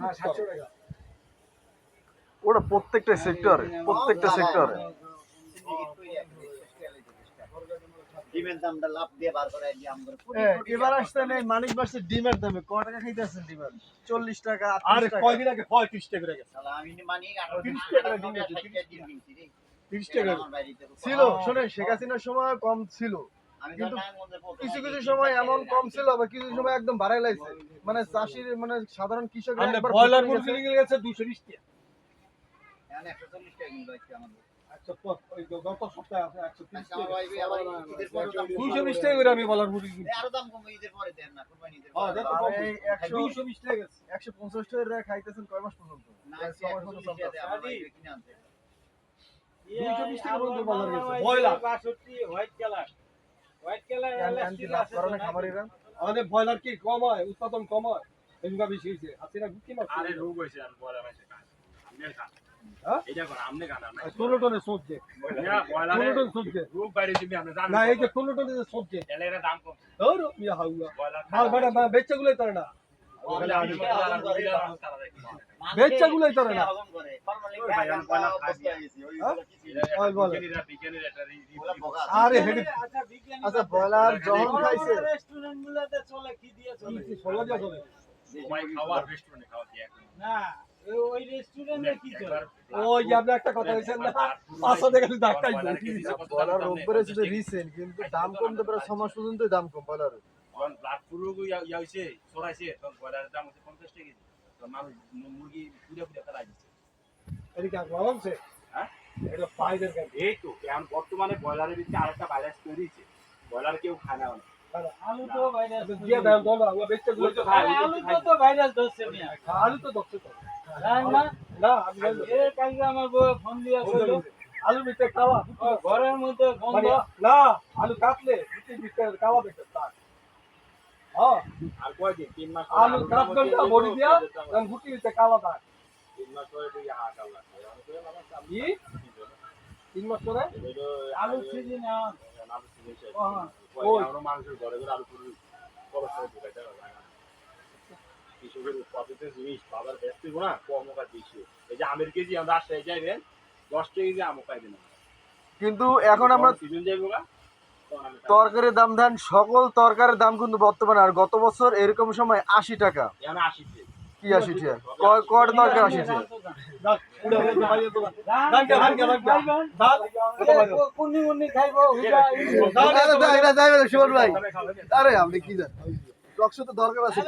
হ্যাঁ টাকা। ওটা প্রত্যেকটা সেক্টরে প্রত্যেকটা সেক্টরে ডিমের দামটা লাভ দিয়ে বার করে দিয়ে আমাদের এবার মানিক বাসের ডিমের দামে। ক টাকা খাইতেছেন ডিমের? চল্লিশ টাকা আরে কয়দিন আগে? পঁয়ত্রিশ টাকা গেছে। শালা আমি মানি 18 দিন 30 টাকা ডিম 30 ডিম কিনছি রে। তিরিশ টাকা আমার বাড়িতে খুব ছিল শোনেন শেখ হাসিনার সময় কম ছিল। কিছু কিছু সময় এমন কম ছিল আবার কিছু সময় একদম বাড়াই লাগছে মানে চাষির মানে সাধারণ কৃষক ব্রয়লার মুরগি নিয়ে গেছে দুশো বিশ টাকা এখানে 140 টাকা কিলো আছে আমাদের। একশো প- ওই গত সপ্তাহে আছে একশো তিরিশ আচ্ছা, বলার মুরগি কিনছি। এই আরও দাম কমবে ঈদের পরে দেন না কুরবানি ঈদের হ্যাঁ, দুশো বিশ টাকা গেছে। একশো পঞ্চাশ টাকা খাইতেছেন কয় মাস পর্যন্ত? না ছয় সে মাস পর্যন্ত 140 টাকা দেয়, আমার চলতেছে। ভাই কিনে আনতে। দুশো বিশ টাকা পর্যন্ত বলার গেছে। আমাদের ব্রয়লার কি কম হয়? উৎপাদন কম হয়? এগুলো বেশি হয়েছে। হাসিনা গুটি মাছ আরে রোগ হয়েছে আর বয়লার হয়েছে কাজ। আমনের কাজ। হ্যাঁ? আর আপনি বেচা গুলোই তারে না। ওগুলো আমি আহ্বান করে দাও। বেচা গুলোই তারে না। একটা রি- ওগুলো বোকা। আরে আচ্ছা বিজ্ঞানী আচ্ছা যখন খাইছে। রেস্টুরেন্ট গুলোতে চলে কি দিয়ে চলে? ষোলো দিয়া চলে? খাওয়ার রেস্টুরেন্টে খাওয়া দিয়ে না ওই- ওই রেস্টুরেন্টে কি চলে? ওই আপনি একটা কথা বলছেন না পাঁচশো টাকা ডাক খাই রোগ বেড়েছে তো রিসেন্ট কিন্তু দাম কমতে পারে ছ মাস পর্যন্ত দাম কম ব্রয়লারের যখন ব্লাড ইয়া তখন বয়লারের দাম হচ্ছে পঞ্চাশ টাকা কেজি। তখন মানুষ মুরগি পুড়ে পুড়ে ফেলাই দিচ্ছে হ্যাঁ? এটা পাইদের কেন এই তো এখন বর্তমানে ব্রয়লারের ভিতরে আরেকটা ভাইরাস তৈরি হয়েছে ব্রয়লার কেউ খায় না অনেক। আলু তো ভাইরাস দিয়ে খাই আলু তো তো ভাইরাস ধরছে আলু তো না আমার বউ ফোন দিয়েছিল আলু খাওয়া। ঘরের মধ্যে গন্ধ। মানে না আলু কাটলে বিতে খাওয়া বেচে তার হ্যাঁ আর কয়দিন তিন মাস পরে আলু আলুর কাট দাম করতে হচ্ছে বড়ি দিয়া এই তো কারণ গুটি বিতে তিন মাস পরে তুই হাট আল্লাহ খায়। অনেক করে মানুষ আলু কি? তিন মাস পরে আলু আলু- সিজন আলু সিজন শেষ। ও। কয় ওই। এখনও মানুষের ঘরে ঘরে আলু পুরো খরচ করে ঢুকাইতে পারে কৃষকের উৎপাদিত জিনিস বাজার ব্যস্ত না কম হোক বেশি এই যে আমের কেজি আমরা রাজশাহী যাইবেন দশ কেজি আমও পাইবেন কিন্তু এখন আমরা সিজন যাইবো। তরকারির দাম দেন সকল তরকারির দাম কিন্তু বর্তমানে আর গত বছর এরকম সময় আশি টাকা। কি আশি টাকা কয় কয় তরকারি আশি ভাই আরে আপনি কি টকশো তো দরকার আছে।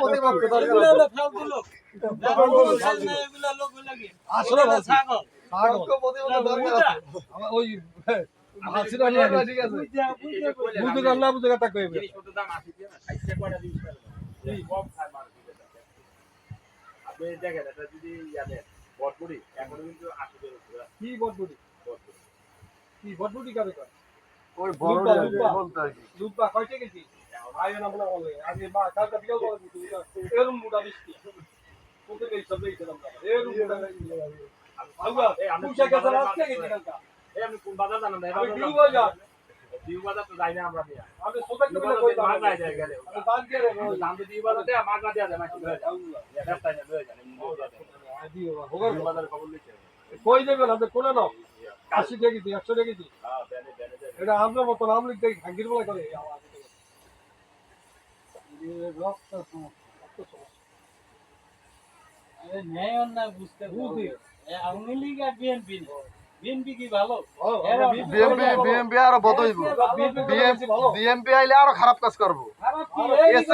প্রতিপক্ষ দরকার আসলে আপনি দেখেন এটা যদি ইয়া দেন, এখন কিন্তু আশি কি বটবুটি? কি বটবুটি কারে কয় ওই বড় লুপা, জায়গা লুপা। বলতে আর কি? লুপা কয়টা কেজি আয় না বলা। বলে আগে মা কালকে বিকাল করে এরম মুড়া মিষ্টি কোতে নেই সব নেই এরম মুড়া আগুয়া এই পুষা গেছে আজকে গেছি কালকা। এই আপনি কোন বাজার জানেন না? এই আমি জানেন? বাজার বিউ বাজার তো যাই না আমরা দিয়া। আমি সোজা করে কই দিয়ে মাছ নাই যায় গেলে। আমি বাদ দিয়ে রে দাম তো বাজার দেয়া, দেয়া যায়, মাছ না যায়, এমনি লয়ে যায়। খবর লিখে। কই যাবে না কোনে নাও ইয়া, আশি টাকা একশো কেজি হ্যাঁ। এটা আমরা মতো নাম লিখতে হাঙ্গির বলা করে আরে ন্যায় অন্যায় বুঝতে বুঝি। আওয়ামী লীগ আর বিএনপি বিএমপি আইলে আরও খারাপ কাজ করব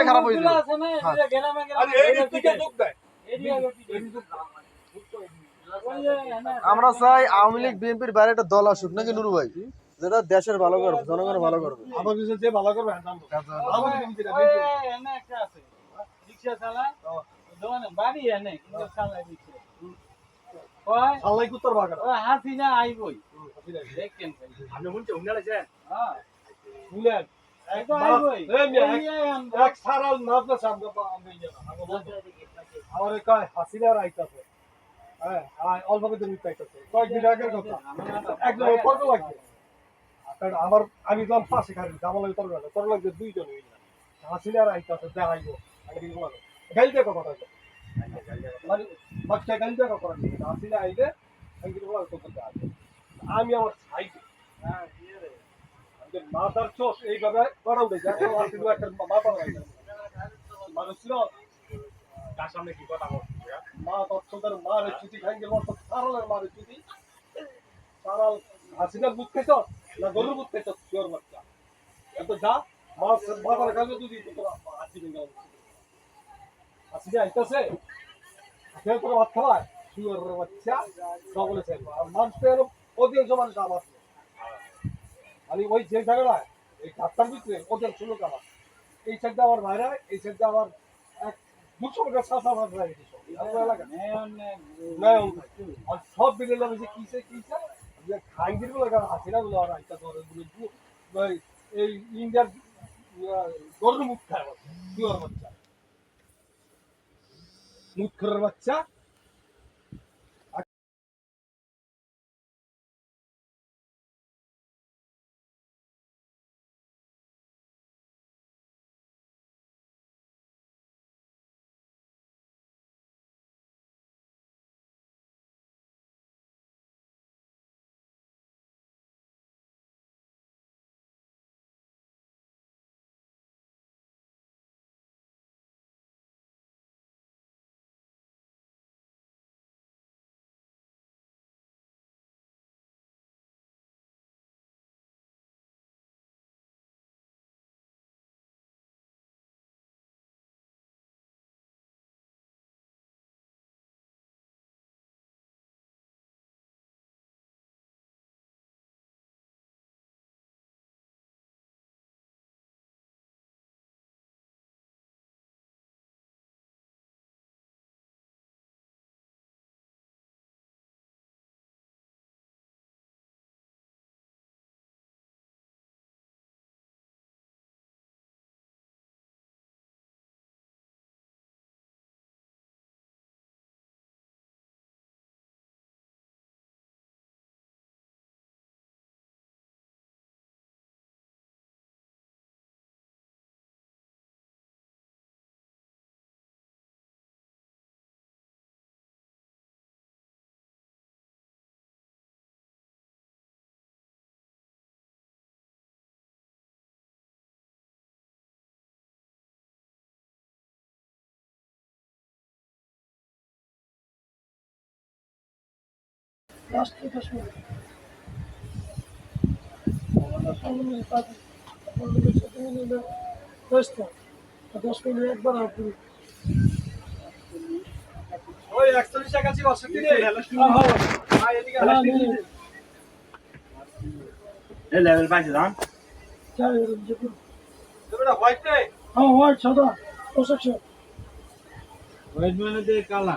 খারাপ হয়ে হ্যাঁ। আমরা চাই আওয়ামী লীগ বিএনপির বাইরে একটা দল আসুক নাকি নুরু ভাই যেটা দেশের ভালো করবে জনগণের ভালো করবে আমার কিছু যে ভালো হ্যাঁ রিক্সা চালা বাড়ি এনে কিন্তু রিক্সা আল্লাহ কুত্তর বাগান। হাসিনা আইবই। দেখেন আপনি? হ্যাঁ। এক- আমরা- সারাল সামনে আমি জানা আমার কয় হাসিনার আইতাছে। হ্যাঁ আয় অল্প কিছু মিট আইতাছে। কয়েকদিন আগের কথা। একদম তর্ক লাগছে কারণ আমার আমি যখন পাশে খাই আমার লাগে তর্ক লাগছে তর্ক লাগছে দুইজন হাসিনার আইতাছে দেখাইবো। গাইতে কথা মানে বাচ্চা গালি দেখা করা আইলে কিন্তু বলা তো করতে হবে আমি আমার সাইডে মাথার চোখ এইভাবে করা উঠে যায় একটা মাথা মানুষ ছিল তার সামনে কি কথা বলছি মা তৎসদের মারে চুতি খাই গেল সারালের মারে চুতি সারাল হাসিনার বুথ খেত না গরুর বুথ খেত শিওর বাচ্চা এত যা মাছ মাথার দুদি তোরা হাসি ভেঙে হাসিনা আইতাছে খেয়ে তোরা ভাত খাওয়ায় শিওর বাচ্চা সকলে চাইব আর মানুষ তো এরকম অধিকাংশ মানুষ আমার। আমি ওই যে জায়গাটায় এই ডাক্তার ভিতরে অধিকাংশ লোক আমার। এই সাইডটা আমার ভাইরা এই সাইডটা আমার এক দুশো মিটার সাত আমার ভাই আমার এলাকা নয়ন আর সব মিলে যাবে যে কিসে কিসে? যে খাইঙ্গিরগুলো হাসিনা গুলো আর আইতা ধরে গুলো এই ইন্ডিয়ার গরুর মুখ খায় পিওর বাচ্চা। মুখ খাওয়ার দশ মিনিট একবার আপনি ওই একচল্লিশ টাকা ছিল অসুবিধা নেই লেভেল পাইছে দাম? হ্যাঁ হোয়াইট সাদা মানে কালা